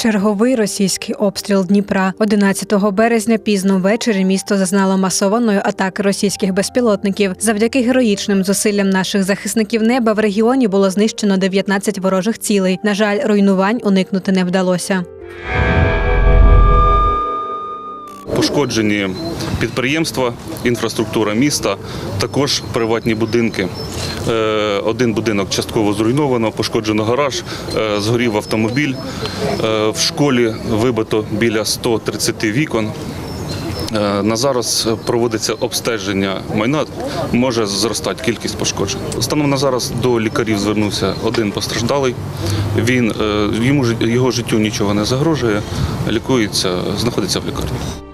Черговий російський обстріл Дніпра 11 березня пізно ввечері місто зазнало масованої атаки російських безпілотників. Завдяки героїчним зусиллям наших захисників неба в регіоні було знищено 19 ворожих цілей. На жаль, руйнувань уникнути не вдалося. Пошкоджені підприємства, інфраструктура міста, також приватні будинки. Е, Один будинок частково зруйновано, пошкоджено гараж, е, згорів автомобіль. Е, В школі вибито біля 130 вікон. Е, На зараз проводиться обстеження майна, може зростати кількість пошкоджень. Станом на зараз до лікарів звернувся один постраждалий. Він е, йому його життю нічого не загрожує, лікується, знаходиться в лікарні.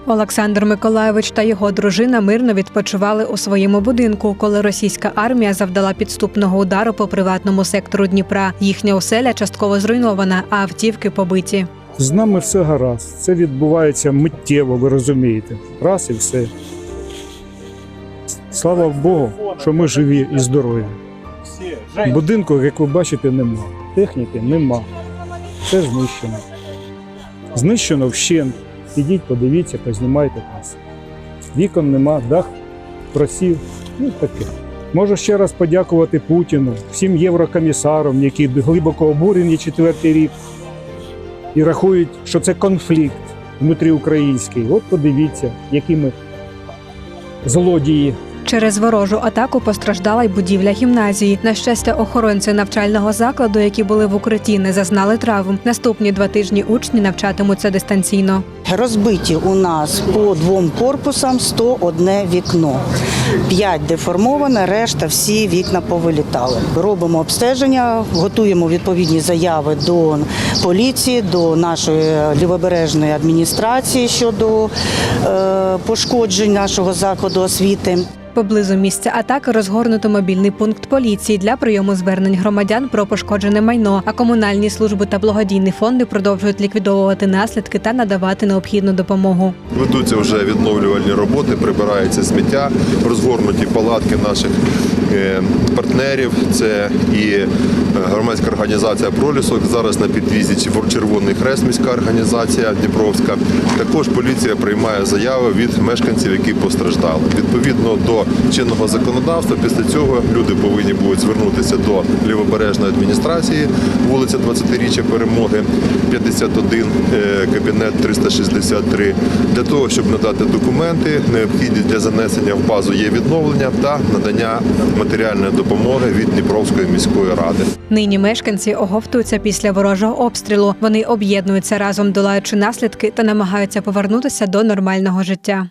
Олександр Миколайович та його дружина мирно відпочивали у своєму будинку, коли російська армія завдала підступного удару по приватному сектору Дніпра. Їхня оселя частково зруйнована, а автівки побиті. З нами все гаразд. Це відбувається миттєво, ви розумієте. Раз і все. Слава Богу, що ми живі і здорові. Будинку, як ви бачите, нема. Техніки нема. Все знищено. Знищено вщент. Ідіть, подивіться, познімайте нас. Вікон нема, дах просів. Ну таке. Можу ще раз подякувати Путіну, всім єврокомісарам, які глибоко обурені четвертий рік і рахують, що це конфлікт внутріукраїнський. От подивіться, які ми злодії. Через ворожу атаку постраждала й будівля гімназії. На щастя, охоронці навчального закладу, які були в укритті, не зазнали травм. Наступні два тижні учні навчатимуться дистанційно. Розбиті у нас по двом корпусам 101 вікно. 5 деформоване, решта всі вікна повилітали. Робимо обстеження, готуємо відповідні заяви до поліції, до нашої лівобережної адміністрації щодо е, пошкоджень нашого закладу освіти. Поблизу місця атаки розгорнуто мобільний пункт поліції для прийому звернень громадян про пошкоджене майно. А комунальні служби та благодійні фонди продовжують ліквідовувати наслідки та надавати необхідну допомогу. Ведуться вже відновлювальні роботи, прибирається сміття, розгорнуті палатки наших е, партнерів. Це і е, громадська організація Пролісок. Зараз на підвізі Червоний Хрест, міська організація Дніпровська. Також поліція приймає заяви від мешканців, які постраждали. Відповідно до чинного законодавства, після цього люди повинні будуть звернутися до лівобережної адміністрації, вулиця 20-річчя перемоги, 51, е, кабінет 363, для того, щоб надати документи, необхідні для занесення в базу є відновлення та надання матеріальної допомоги від Дніпровської міської ради. Нині мешканці оговтуються після ворожого обстрілу. Вони об'єднуються разом, долаючи наслідки та намагаються повернутися до нормального життя.